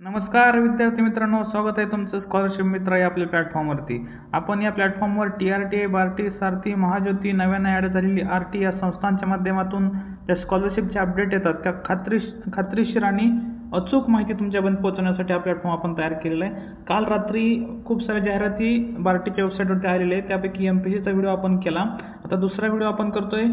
नमस्कार विद्यार्थी मित्रांनो स्वागत आहे तुमचं स्कॉलरशिप मित्र या आपल्या प्लॅटफॉर्मवरती आपण या प्लॅटफॉर्मवर T R T I Barti Sarthi Mahajyoti नव्यानं ॲड झालेली आर टी या संस्थांच्या माध्यमातून ज्या स्कॉलरशिपचे अपडेट येतात त्या खात्रीश खात्रीशीर आणि अचूक माहिती तुमच्यापर्यंत पोहोचवण्यासाठी हा प्लॅटफॉर्म आपण तयार केलेला आहे. काल रात्री खूप साऱ्या जाहिराती बार्टीच्या वेबसाईटवरती आलेल्या आहेत. त्यापैकी एम पी सीचा व्हिडिओ आपण केला. आता दुसरा व्हिडिओ आपण करतोय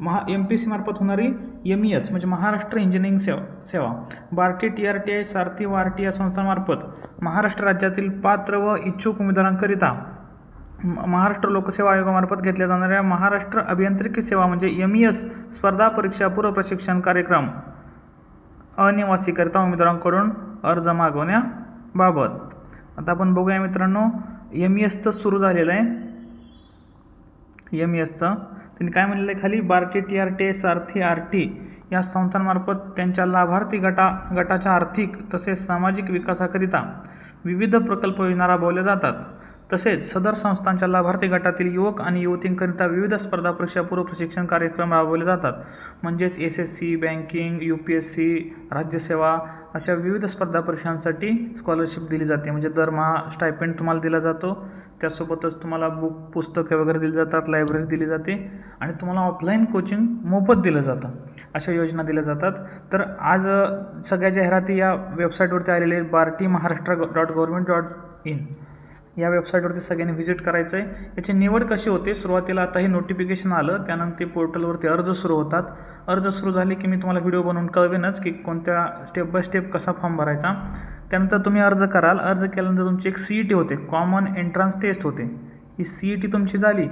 महा एम पी सी मार्फत होणारी एम ई एस म्हणजे महाराष्ट्र इंजिनिअरिंग सेवा सेवा. Barti T R T I Sarthi व आर टी या संस्थांमार्फत महाराष्ट्र राज्यातील पात्र व इच्छुक उमेदवारांकरिता महाराष्ट्र लोकसेवा आयोगामार्फत घेतल्या जाणाऱ्या महाराष्ट्र अभियांत्रिकी सेवा म्हणजे एम ई एस स्पर्धा परीक्षा पूर्व प्रशिक्षण कार्यक्रम अनिवासीकरिता उमेदवारांकडून अर्ज मागवण्याबाबत. आता आपण बघूया मित्रांनो एम ई एसचं सुरू झालेलं आहे. एम ई एसचं त्यांनी काय म्हणलेलं आहे? खाली Barti T R T S Sarthi R T या संस्थांमार्फत त्यांच्या लाभार्थी गटा गटाच्या आर्थिक तसेच सामाजिक विकासाकरिता विविध प्रकल्प योजना राबवल्या जातात. तसेच सदर संस्थांच्या लाभार्थी गटातील युवक आणि युवतींकरिता विविध स्पर्धा परीक्षा पूर्व प्रशिक्षण कार्यक्रम राबवले जातात. म्हणजेच S S C banking U P S C राज्यसेवा अशा विविध स्पर्धा परीक्षांसाठी स्कॉलरशिप दिली जाते. म्हणजे दरमहा स्टायपेंड तुम्हाला दिला जातो. त्यासोबतच तुम्हाला बुक पुस्तकं वगैरे दिली जातात लायब्ररी दिली जाते आणि तुम्हाला ऑफलाईन कोचिंग मोफत दिलं जातं. अशा योजना दिल्या जातात. तर आज सगळ्या जाहिराती या वेबसाईटवरती आलेले आहेत. Barti Maharashtra dot government dot in या वेबसाईटवरती सगळ्यांनी व्हिजिट करायचं आहे याची निवड कशी होते? सुरुवातीला आता हे नोटिफिकेशन आलं. त्यानंतर ते पोर्टलवरती अर्ज सुरू होतात. अर्ज सुरू झाले की मी तुम्हाला व्हिडिओ बनवून कळवेनच की कोणत्या स्टेप बाय स्टेप कसा फॉर्म भरायचा. त्यानंतर तुम्ही अर्ज कराल. अर्ज केल्यानंतर तुमची एक सी ई टी होते. कॉमन एंट्रन्स टेस्ट होते. ही सी ई टी तुमची झाली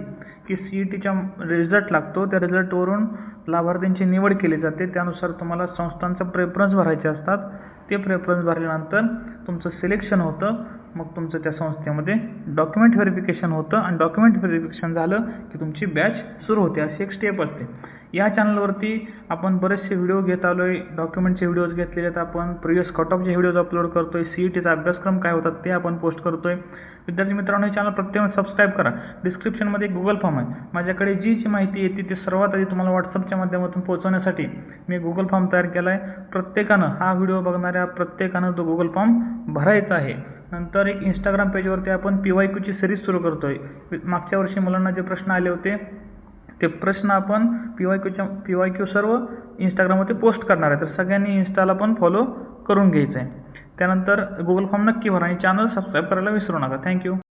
की सी ई टीच्या रिझल्ट लागतो. त्या रिझल्टवरून लाभार्थ्यांची निवड केली जाते. त्यानुसार तुम्हाला संस्थांचा प्रेफरन्स भरायचे असतात. ते प्रेफरन्स भरल्यानंतर तुमचं सिलेक्शन होतं. मग तुमचं त्या संस्थेमध्ये डॉक्युमेंट व्हेरिफिकेशन होतं. आणि डॉक्युमेंट व्हेरिफिकेशन झालं की तुमची बॅच सुरू होते. अशी एक स्टेप असते. या चॅनलवरती आपण बरेचसे व्हिडिओ घेत आलो आहे डॉक्युमेंटचे व्हिडिओज घेतलेले आहेत आपण. प्रिवियस कट ऑफचे व्हिडिओज अपलोड करतोय. सी ई टीचा अभ्यासक्रम काय होतात ते आपण पोस्ट करतोय. विद्यार्थी मित्रांनो हे चॅनल प्रत्येक सबस्क्राईब करा. डिस्क्रिप्शनमध्ये गुगल फॉर्म आहे. माझ्याकडे जी जी माहिती येते ती सर्वात आधी तुम्हाला व्हॉट्सअपच्या माध्यमातून पोहोचवण्यासाठी मी गुगल फॉर्म तयार केला आहे प्रत्येकानं हा व्हिडिओ बघणाऱ्या प्रत्येकानं तो गुगल फॉर्म भरायचा आहे. नंतर एक इंस्टाग्राम पेजवरती आपण पी वाय क्यूची सिरीज सुरू करतोय. मागच्या वर्षी मुलांना जे प्रश्न आले होते ते प्रश्न आपण पी वाय क्यूच्या पी वाय क्यू सर्व इंस्टाग्रामवरती पोस्ट करणार आहे. तर सगळ्यांनी इन्स्टाला पण फॉलो करून घ्यायचं आहे त्यानंतर गुगल फॉर्म नक्की भरा आणि चॅनल सबस्क्राईब करायला विसरू नका. थँक्यू